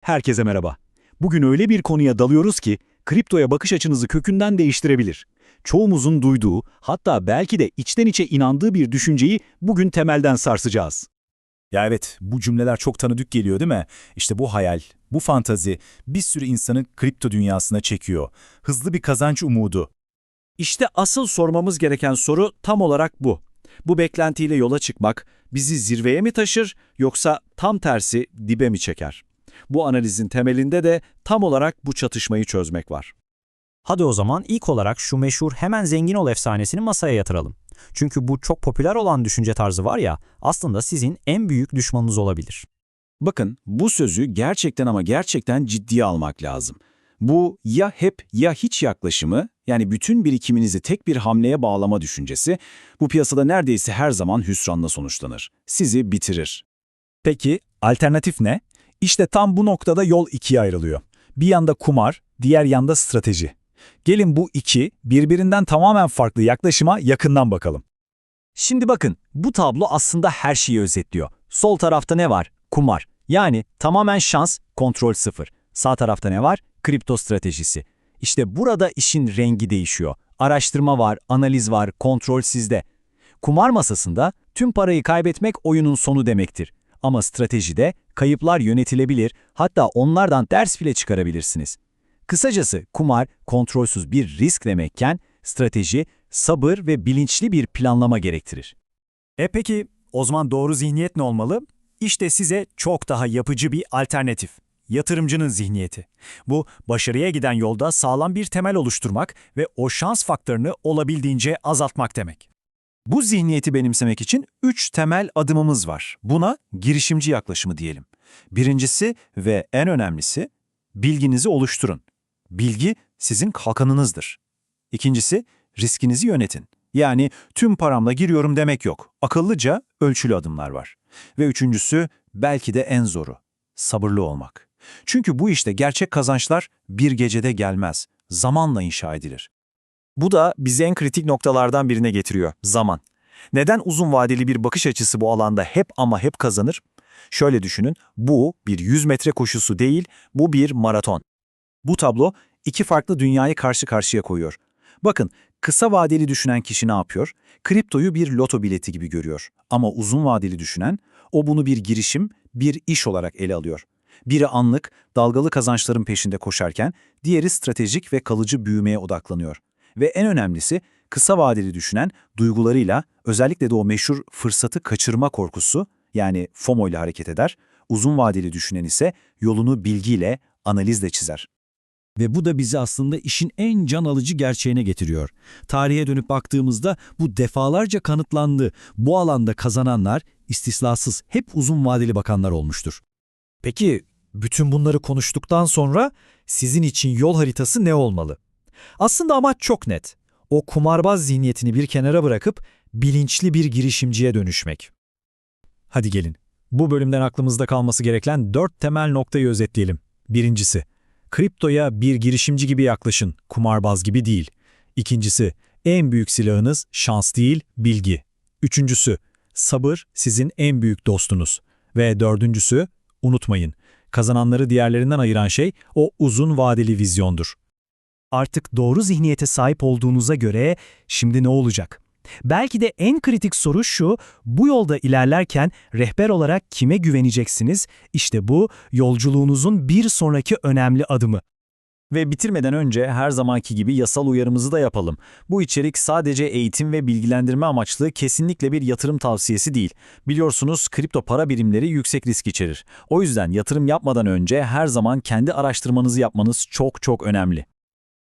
Herkese merhaba. Bugün öyle bir konuya dalıyoruz ki kriptoya bakış açınızı kökünden değiştirebilir. Çoğumuzun duyduğu, hatta belki de içten içe inandığı bir düşünceyi bugün temelden sarsacağız. Ya evet, bu cümleler çok tanıdık geliyor değil mi? İşte bu hayal, bu fantazi bir sürü insanı kripto dünyasına çekiyor. Hızlı bir kazanç umudu. İşte asıl sormamız gereken soru tam olarak bu. Bu beklentiyle yola çıkmak bizi zirveye mi taşır yoksa tam tersi dibe mi çeker? Bu analizin temelinde de tam olarak bu çatışmayı çözmek var. Hadi o zaman ilk olarak şu meşhur hemen zengin ol efsanesini masaya yatıralım. Çünkü bu çok popüler olan düşünce tarzı var ya, aslında sizin en büyük düşmanınız olabilir. Bakın bu sözü gerçekten ama gerçekten ciddiye almak lazım. Bu ya hep ya hiç yaklaşımı yani bütün birikiminizi tek bir hamleye bağlama düşüncesi bu piyasada neredeyse her zaman hüsranla sonuçlanır. Sizi bitirir. Peki alternatif ne? İşte tam bu noktada yol ikiye ayrılıyor. Bir yanda kumar, diğer yanda strateji. Gelin bu iki birbirinden tamamen farklı yaklaşıma yakından bakalım. Şimdi bakın, bu tablo aslında her şeyi özetliyor. Sol tarafta ne var? Kumar. Yani tamamen şans, kontrol sıfır. Sağ tarafta ne var? Kripto stratejisi. İşte burada işin rengi değişiyor. Araştırma var, analiz var, kontrol sizde. Kumar masasında tüm parayı kaybetmek oyunun sonu demektir. Ama stratejide kayıplar yönetilebilir, hatta onlardan ders bile çıkarabilirsiniz. Kısacası kumar kontrolsüz bir risk demekken strateji sabır ve bilinçli bir planlama gerektirir. E peki o zaman doğru zihniyet ne olmalı? İşte size çok daha yapıcı bir alternatif. Yatırımcının zihniyeti. Bu başarıya giden yolda sağlam bir temel oluşturmak ve o şans faktörünü olabildiğince azaltmak demek. Bu zihniyeti benimsemek için üç temel adımımız var. Buna girişimci yaklaşımı diyelim. Birincisi ve en önemlisi bilginizi oluşturun. Bilgi sizin kalkanınızdır. İkincisi riskinizi yönetin. Yani tüm paramla giriyorum demek yok. Akıllıca ölçülü adımlar var. Ve üçüncüsü belki de en zoru. Sabırlı olmak. Çünkü bu işte gerçek kazançlar bir gecede gelmez. Zamanla inşa edilir. Bu da bizi en kritik noktalardan birine getiriyor, zaman. Neden uzun vadeli bir bakış açısı bu alanda hep ama hep kazanır? Şöyle düşünün, bu bir 100 metre koşusu değil, bu bir maraton. Bu tablo iki farklı dünyayı karşı karşıya koyuyor. Bakın, kısa vadeli düşünen kişi ne yapıyor? Kriptoyu bir loto bileti gibi görüyor. Ama uzun vadeli düşünen, o bunu bir girişim, bir iş olarak ele alıyor. Biri anlık, dalgalı kazançların peşinde koşarken, diğeri stratejik ve kalıcı büyümeye odaklanıyor. Ve en önemlisi kısa vadeli düşünen duygularıyla özellikle de o meşhur fırsatı kaçırma korkusu yani FOMO ile hareket eder. Uzun vadeli düşünen ise yolunu bilgiyle, analizle çizer. Ve bu da bizi aslında işin en can alıcı gerçeğine getiriyor. Tarihe dönüp baktığımızda bu defalarca kanıtlandı. Bu alanda kazananlar istisnasız hep uzun vadeli bakanlar olmuştur. Peki bütün bunları konuştuktan sonra sizin için yol haritası ne olmalı? Aslında amaç çok net. O kumarbaz zihniyetini bir kenara bırakıp bilinçli bir girişimciye dönüşmek. Hadi gelin. Bu bölümden aklımızda kalması gereken dört temel noktayı özetleyelim. Birincisi, kriptoya bir girişimci gibi yaklaşın, kumarbaz gibi değil. İkincisi, en büyük silahınız şans değil, bilgi. Üçüncüsü, sabır sizin en büyük dostunuz. Ve dördüncüsü, unutmayın, kazananları diğerlerinden ayıran şey o uzun vadeli vizyondur. Artık doğru zihniyete sahip olduğunuza göre şimdi ne olacak? Belki de en kritik soru şu, bu yolda ilerlerken rehber olarak kime güveneceksiniz? İşte bu yolculuğunuzun bir sonraki önemli adımı. Ve bitirmeden önce her zamanki gibi yasal uyarımızı da yapalım. Bu içerik sadece eğitim ve bilgilendirme amaçlı kesinlikle bir yatırım tavsiyesi değil. Biliyorsunuz kripto para birimleri yüksek risk içerir. O yüzden yatırım yapmadan önce her zaman kendi araştırmanızı yapmanız çok çok önemli.